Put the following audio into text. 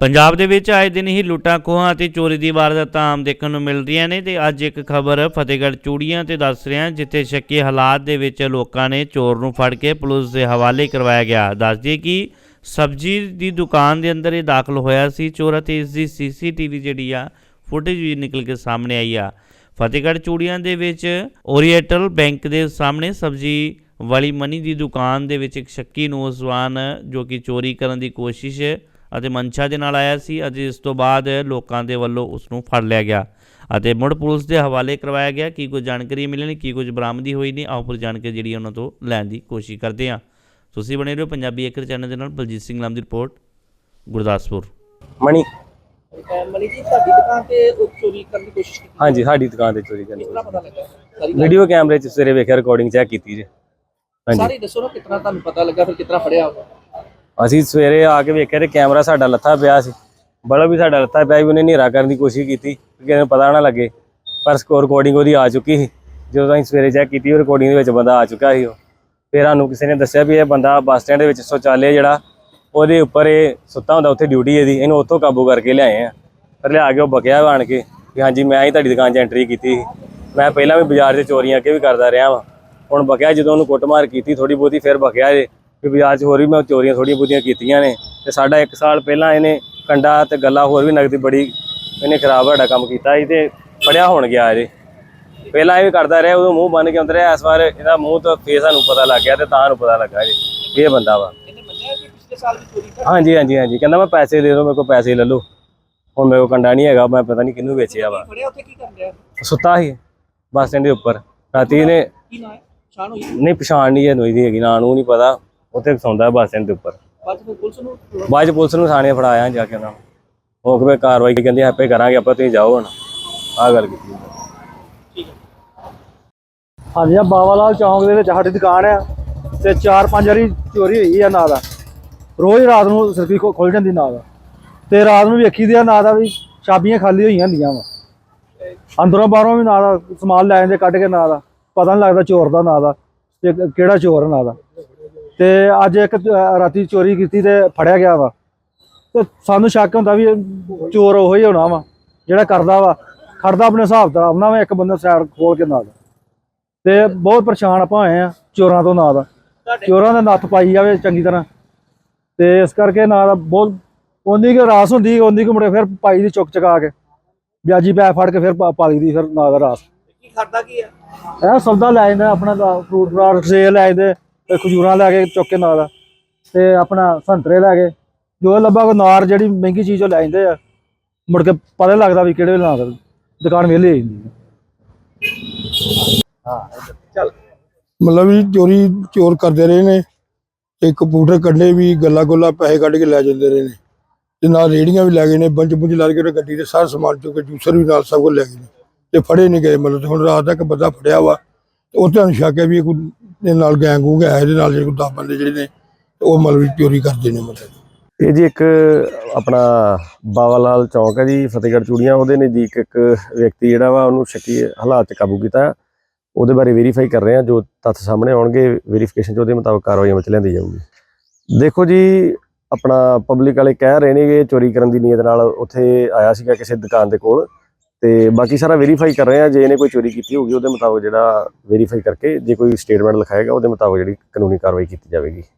ਪੰਜਾਬ ਦੇ ਵਿੱਚ ਆਏ ਦਿਨ ਹੀ ਲੁੱਟਾਂ, ਖੋਹਾਂ ਅਤੇ ਚੋਰੀ ਦੀ ਵਾਰਦਾਤਾਂ ਆਮ ਦੇਖਣ ਨੂੰ ਮਿਲ ਰਹੀਆਂ ਨੇ ਤੇ ਅੱਜ ਇੱਕ ਖਬਰ ਫਤਿਹਗੜ੍ਹ ਚੂੜੀਆਂ ਤੇ ਦੱਸ ਰਿਹਾ ਜਿੱਥੇ ਸ਼ੱਕੀ ਹਾਲਾਤ ਦੇ ਵਿੱਚ ਲੋਕਾਂ ਨੇ ਚੋਰ ਨੂੰ ਫੜ ਕੇ ਪੁਲਿਸ ਦੇ ਹਵਾਲੇ ਕਰਵਾਇਆ ਗਿਆ। ਦੱਸ ਦਈਏ ਕਿ ਸਬਜ਼ੀ ਦੀ ਦੁਕਾਨ ਦੇ ਅੰਦਰ ਇਹ ਦਾਖਲ ਹੋਇਆ ਸੀ, ਚੋਰ ਅਤੇ ਇਸ ਦੀ ਸੀਸੀਟੀਵੀ ਜਿਹੜੀ ਆ, ਫੁਟੇਜ ਵੀ ਨਿਕਲ ਕੇ ਸਾਹਮਣੇ ਆਈ ਆ। ਫਤਿਹਗੜ੍ਹ ਚੂੜੀਆਂ ਦੇ ਵਿੱਚ ਓਰੀਐਂਟਲ ਬੈਂਕ ਦੇ ਸਾਹਮਣੇ ਸਬਜ਼ੀ ਵਾਲੀ ਮਨੀ ਦੀ ਦੁਕਾਨ ਦੇ ਵਿੱਚ ਇੱਕ ਸ਼ੱਕੀ ਨੌਜਵਾਨ ਜੋ ਕਿ ਚੋਰੀ ਕਰਨ ਦੀ ਕੋਸ਼ਿਸ਼ ਅਤੇ ਮਨਸ਼ਾ ਦੇ ਨਾਲ ਆਇਆ ਸੀ। ਅਤੇ ਇਸ ਤੋਂ ਬਾਅਦ ਲੋਕਾਂ ਦੇ ਵੱਲੋਂ ਉਸ ਨੂੰ ਫੜ ਲਿਆ ਗਿਆ ਅਤੇ ਮੁੜ ਪੁਲਿਸ ਦੇ ਹਵਾਲੇ ਕਰਵਾਇਆ ਗਿਆ ਕੀ ਕੁਝ ਜਾਣਕਾਰੀ ਮਿਲਣੀ ਕੀ ਕੁਝ ਬਰਾਮਦੀ ਹੋਈ ਨਹੀਂ ਆਓ ਫਿਰ ਜਾਣਕਾਰੀ ਜਿਹੜੀ ਉਹਨਾਂ ਤੋਂ ਲੈਣ ਦੀ ਕੋਸ਼ਿਸ਼ ਕਰਦੇ ਹਾਂ। ਤੁਸੀਂ ਬਣੇ ਰਹੋ ਪੰਜਾਬੀ ਏਕਰ ਚੈਨਲ ਦੇ ਨਾਲ। ਬਲਜੀਤ ਸਿੰਘ ਨਾਮ ਦੀ ਰਿਪੋਰਟ ਗੁਰਦਾਸਪੁਰ। ਮਣੀ। ਮਨੀ ਜੀ ਤੁਹਾਡੀ ਦੁਕਾਨ ਤੇ ਉਹ ਚੋਰੀ ਕਰਨ ਦੀ ਕੋਸ਼ਿਸ਼ ਕੀਤੀ ਹਾਂਜੀ ਸਾਡੀ ਦੁਕਾਨ ਤੇ ਚੋਰੀ ਕਰਨੀ ਕਿਤਨਾ ਪਤਾ ਲੱਗਾ? ਵੀਡੀਓ ਕੈਮਰੇ 'ਚ ਸਵੇਰੇ ਵੇਖਿਆ ਰਿਕਾਰਡਿੰਗ ਚੈੱਕ ਕੀਤੀ ਜੀ। ਹਾਂਜੀ। ਸਾਰੀ ਦੱਸੋ ਨਾ ਕਿਤਨਾ ਤੁਹਾਨੂੰ ਪਤਾ ਲੱਗਾ ਫਿਰ ਕਿਤਨਾ ਫੜਿਆ ਅਸੀਂ ਸਵੇਰੇ ਆ ਕੇ ਵੇਖਿਆ ਤੇ ਕੈਮਰਾ ਸਾਡਾ ਲੱਥਾ ਪਿਆ ਸੀ। ਬਲਬ ਵੀ ਸਾਡਾ ਲੱਥਾ ਪਿਆ ਵੀ ਉਹਨੇ ਹਨੇਰਾ ਕਰਨ ਦੀ ਕੋਸ਼ਿਸ਼ ਕੀਤੀ ਕਿ ਕਿਸੇ ਨੂੰ ਪਤਾ ਨਾ ਲੱਗੇ। ਪਰ ਸਕੋਰ ਰਿਕਾਰਡਿੰਗ ਉਹਦੀ ਆ ਚੁੱਕੀ ਸੀ। ਜਦੋਂ ਅਸੀਂ ਸਵੇਰੇ ਚੈੱਕ ਕੀਤੀ, ਉਹ ਰਿਕਾਰਡਿੰਗ ਦੇ ਵਿੱਚ ਬੰਦਾ ਆ ਚੁੱਕਾ ਸੀ ਉਹ। ਫਿਰ ਸਾਨੂੰ ਕਿਸੇ ਨੇ ਦੱਸਿਆ ਵੀ ਇਹ ਬੰਦਾ ਬੱਸ ਸਟੈਂਡ ਦੇ ਵਿੱਚ ਸ਼ੌਚਾਲਿਆ ਜਿਹੜਾ, ਉਹਦੇ ਉੱਪਰ ਇਹ ਸੁੱਤਾ ਹੁੰਦਾ, ਉੱਥੇ ਡਿਊਟੀ ਇਹਦੀ। ਇਹਨੂੰ ਉੱਥੋਂ ਕਾਬੂ ਕਰਕੇ ਲਿਆਏ ਆ। ਪਰ ਲਿਆ ਕੇ ਉਹ ਬਕਿਆ ਆਣ ਕੇ ਕਿ ਹਾਂਜੀ, ਮੈਂ ਹੀ ਤੁਹਾਡੀ ਦੁਕਾਨ 'ਚ ਐਂਟਰੀ ਕੀਤੀ ਸੀ। ਮੈਂ ਪਹਿਲਾਂ ਵੀ ਬਾਜ਼ਾਰ 'ਚ ਚੋਰੀਆਂ ਅੱਗੇ ਵੀ ਕਰਦਾ ਰਿਹਾ ਵਾਂ। ਹੁਣ ਬਕਿਆ ਜਦੋਂ ਉਹਨੂੰ ਕੁੱਟਮਾਰ ਕੀਤੀ ਥੋੜੀ ਬਹੁਤੀ ਫਿਰ ਬਕਿਆ ਜੇ। ਵੀ 'ਚ ਹੋਰ ਵੀ ਮੈਂ ਚੋਰੀਆਂ ਥੋੜੀਆਂ ਬਹੁਤੀਆਂ ਕੀਤੀਆਂ ਨੇ ਤੇ ਸਾਡਾ 1 ਸਾਲ ਪਹਿਲਾਂ ਇਹਨੇ ਕੰਡਾ ਤੇ ਗੱਲਾ ਹੋਰ ਵੀ ਨਗਦੀ ਬੜੀ ਇਹਨੇ ਖਰਾਬ ਸਾਡਾ ਕੰਮ ਕੀਤਾ ਸੀ ਤੇ ਫੜਿਆ ਹੋਣ ਗਿਆ ਜੇ ਪਹਿਲਾਂ ਇਹ ਵੀ ਕਰਦਾ ਰਿਹਾ ਉਦੋਂ ਮੂੰਹ ਬੰਨ ਕੇ ਆਉਂਦਾ ਰਿਹਾ ਇਸ ਵਾਰ ਇਹਦਾ ਮੂੰਹ ਤੋਂ ਫੇਸ ਸਾਨੂੰ ਪਤਾ ਲੱਗ ਗਿਆ ਤੇ ਤਾਂ ਨੂੰ ਪਤਾ ਲੱਗਾ ਜੀ ਇਹ ਬੰਦਾ ਵਾ। ਹਾਂਜੀ ਹਾਂਜੀ ਹਾਂਜੀ। ਕਹਿੰਦਾ ਮੈਂ ਪੈਸੇ ਦੇ ਦਿਓ ਮੇਰੇ ਕੋਲ ਪੈਸੇ ਲੈ ਲਓ। ਹੁਣ ਮੇਰੇ ਕੋਲ ਕੰਡਾ ਨਹੀਂ ਹੈਗਾ ਮੈਂ ਪਤਾ ਨਹੀਂ ਕਿਹਨੂੰ ਵੇਚਿਆ ਵਾ। ਸੁੱਤਾ ਸੀ ਬੱਸ ਸਟੈਂਡ ਦੇ ਉੱਪਰ। ਰਾਤੀ ਨਾ ਨਹੀਂ ਪਛਾਣ ਨਹੀਂ ਇਹਨੂੰ ਇਹਦੀ ਹੈਗੀ ਨਾਂ ਨੂੰ ਨਹੀਂ ਪਤਾ। ਉੱਥੇ ਸੌਂਦਾ ਬੱਸ ਸਟੈਂਡ ਦੇ ਉੱਪਰ। ਬਾਅਦ ਵਿੱਚ ਪੁਲਿਸ ਨੂੰ ਬਾਅਦ ਚ ਪੁਲਿਸ ਨੂੰ ਥਾਣੇ ਫੜਾਇਆ ਜਾ ਕੇ ਉਹਨਾਂ ਨੂੰ। ਹੋ ਕੇ ਕਾਰਵਾਈ ਕਹਿੰਦੇ ਆਪੇ ਕਰਾਂਗੇ ਆਪਾਂ ਤੁਸੀਂ ਜਾਓ ਹੁਣ। ਆਹ ਗੱਲ ਕੀਤੀ ਠੀਕ ਹੈ। ਹਾਂਜੀ ਆ ਬਾਵਾ ਲਾਲ ਚੌਂਕ ਦੇ ਵਿੱਚ ਸਾਡੀ ਦੁਕਾਨ ਆ ਤੇ ਚਾਰ ਪੰਜ ਵਾਰੀ ਚੋਰੀ ਹੋਈ ਆ ਨਾ ਦਾ ਰੋਜ਼ ਰਾਤ ਨੂੰ ਸਰਕੀ ਖੁੱਲ ਜਾਂਦੀ ਨਾ ਦਾ ਤੇ ਰਾਤ ਨੂੰ ਵੇਖੀ ਦੀ ਆ ਨਾ ਦਾ ਵੀ ਚਾਬੀਆਂ ਖਾਲੀ ਹੋਈਆਂ ਹੁੰਦੀਆਂ ਵਾ। ਅੰਦਰੋਂ ਬਾਹਰੋਂ ਵੀ ਨਾ ਦਾ ਸਮਾਨ ਲੈ ਜਾਂਦੇ ਕੱਢ ਕੇ ਨਾ ਦਾ ਪਤਾ ਨਹੀਂ ਲੱਗਦਾ ਚੋਰ ਦਾ ਨਾ ਦਾ ਤੇ ਕਿਹੜਾ ਚੋਰ ਆ ਨਾ ਦਾ ਤੇ ਅੱਜ ਇੱਕ ਰਾਤੀ ਚੋਰੀ ਕੀਤੀ ਤੇ ਫੜਿਆ ਗਿਆ ਵਾ। ਤੇ ਸਾਨੂੰ ਸ਼ੱਕ ਹੁੰਦਾ ਵੀ ਚੋਰ ਉਹੋ ਹੀ ਹੋਣਾ ਵਾ ਜਿਹੜਾ ਕਰਦਾ ਵਾ। ਖੜਦਾ ਆਪਣੇ ਹਿਸਾਬ ਦਾ ਆਪਣਾ ਵਾ ਇੱਕ ਬੰਦਾ ਸਾਈਡ ਖੋਲ ਕੇ ਨਾ ਦਾ ਤੇ ਬਹੁਤ ਪਰੇਸ਼ਾਨ ਆਪਾਂ ਹੋਏ ਆ ਚੋਰਾਂ ਤੋਂ ਨਾਂ ਦਾ ਚੋਰਾਂ ਦਾ ਨੱਥ ਪਾਈ ਜਾਵੇ ਚੰਗੀ ਤਰ੍ਹਾਂ। ਤੇ ਇਸ ਕਰਕੇ ਨਾਂ ਦਾ ਬਹੁਤ ਉਹਦੀ ਕਿ ਰਾਸ ਹੁੰਦੀ ਉਹਦੀ ਕਿ ਮੁੜੇ ਫਿਰ ਪਾਈ ਦੀ ਚੁੱਕ ਚਕਾ ਕੇ। ਵਿਆਜੀ ਪੈ ਫੜ ਕੇ ਫਿਰ ਪਾ ਦੀ ਫਿਰ ਨਾਂ ਦਾ ਰਾਸ। ਕੀ ਕਰਦਾ ਕੀ ਹੈ ਇਹ ਸੌਦਾ ਲੈ ਜਾਂਦੇ ਆਪਣਾ ਫਰੂਟ ਫਰਾਟ ਸੇਲ ਲੈ ਜਾਂਦੇ ਤੇ ਖਜੂਰਾਂ ਲੈ ਕੇ ਚੁੱਕ ਕੇ ਨਾਂ ਤੇ ਆਪਣਾ ਸੰਤਰੇ ਲੈ ਕੇ, ਜੋ ਲੱਭਾ ਕੋ ਨਾਰ ਜਿਹੜੀ ਮਹਿੰਗੀ ਚੀਜ਼ ਉਹ ਲੈ ਜਾਂਦੇ ਆ, ਮੁੜ ਕੇ ਪਤਾ ਲੱਗਦਾ ਵੀ ਕਿਹੜੇ ਨਾਂ ਦੁਕਾਨ ਵਿਹਲੀ ਹੋ ਜਾਂਦੀ ਹੈ ਮਤਲਬ ਵੀ ਚੋਰੀ, ਚੋਰ ਕਰਦੇ ਰਹੇ ਨੇ, ਤੇ ਕੰਪਿਊਟਰ ਕੱਢੇ ਵੀ, ਗੱਲਾਂ ਗੁੱਲਾ ਪੈਸੇ ਕੱਢ ਕੇ ਲੈ ਜਾਂਦੇ ਰਹੇ ਨੇ, ਤੇ ਨਾਲ ਰੇੜੀਆਂ ਵੀ ਲੈ ਗਏ ਨੇ ਬੰਚ ਬੁੰਜ ਲਾ ਕੇ ਉਹਨੇ ਗੱਡੀ ਦੇ ਸਾਰਾ ਸਮਾਨ ਚੁੱਕ ਕੇ ਜੂਸਰ ਵੀ ਨਾਲ ਸਭ ਕੁਝ ਲੈ ਗਏ ਨੇ, ਤੇ ਫੜੇ ਨਹੀਂ ਗਏ, ਮਤਲਬ ਹੁਣ ਰਾਤ ਤੱਕ ਬੰਦਾ ਫੜਿਆ ਵਾ, ਤੇ ਉਹ ਤੁਹਾਨੂੰ ਸ਼ੱਕ ਹੈ ਵੀ ਕੋਈ ਇਹਦੇ ਨਾਲ ਗੈਂਗ ਹੋ ਗਿਆ ਇਹਦੇ ਨਾਲ ਜਿਹੜੇ ਕੋਈ ਦਸ ਬੰਦੇ ਜਿਹੜੇ ਨੇ, ਉਹ ਮਤਲਬ ਵੀ ਚੋਰੀ ਕਰਦੇ ਨੇ ਮਤਲਬ। ਇਹ ਜੀ ਇੱਕ ਆਪਣਾ ਬਾਵਾ ਲਾਲ ਚੌਂਕ ਹੈ ਜੀ, ਫਤਿਹਗੜ੍ਹ ਚੂੜੀਆਂ, ਉਹਦੇ ਨਜ਼ਦੀਕ ਇੱਕ ਵਿਅਕਤੀ ਜਿਹੜਾ ਵਾ, ਉਹਨੂੰ ਸ਼ੱਕੀ ਹਾਲਾਤ 'ਚ ਕਾਬੂ ਕੀਤਾ। ਉਹਦੇ ਬਾਰੇ ਵੈਰੀਫਾਈ ਕਰ ਰਹੇ ਹਾਂ, ਜੋ ਤੱਥ ਸਾਹਮਣੇ ਆਉਣਗੇ ਵੈਰੀਫਿਕੇਸ਼ਨ 'ਚ ਉਹਦੇ ਮੁਤਾਬਕ ਕਾਰਵਾਈ ਅਮਲ 'ਚ ਲਿਆਂਦੀ ਜਾਊਗੀ। ਦੇਖੋ ਜੀ, ਆਪਣਾ ਪਬਲਿਕ ਵਾਲੇ ਕਹਿ ਰਹੇ ਨੇ ਚੋਰੀ ਕਰਨ ਦੀ ਨੀਅਤ ਨਾਲ ਉੱਥੇ ਆਇਆ ਸੀਗਾ ਕਿਸੇ ਦੁਕਾਨ ਦੇ ਕੋਲ। ਤੇ ਬਾਕੀ ਸਾਰਾ ਵੈਰੀਫਾਈ ਕਰ ਰਹੇ ਹਾਂ ਜੇ ਇਹਨੇ ਕੋਈ ਚੋਰੀ ਕੀਤੀ ਹੋਊਗੀ, ਉਹਦੇ ਮੁਤਾਬਕ ਜਿਹੜਾ ਵੈਰੀਫਾਈ ਕਰਕੇ, ਜੇ ਕੋਈ ਸਟੇਟਮੈਂਟ ਲਿਖਾਏਗਾ, ਉਹਦੇ ਮੁਤਾਬਕ ਜਿਹੜੀ ਕਾਨੂੰਨੀ ਕਾਰਵਾਈ ਕੀਤੀ ਜਾਵੇਗੀ।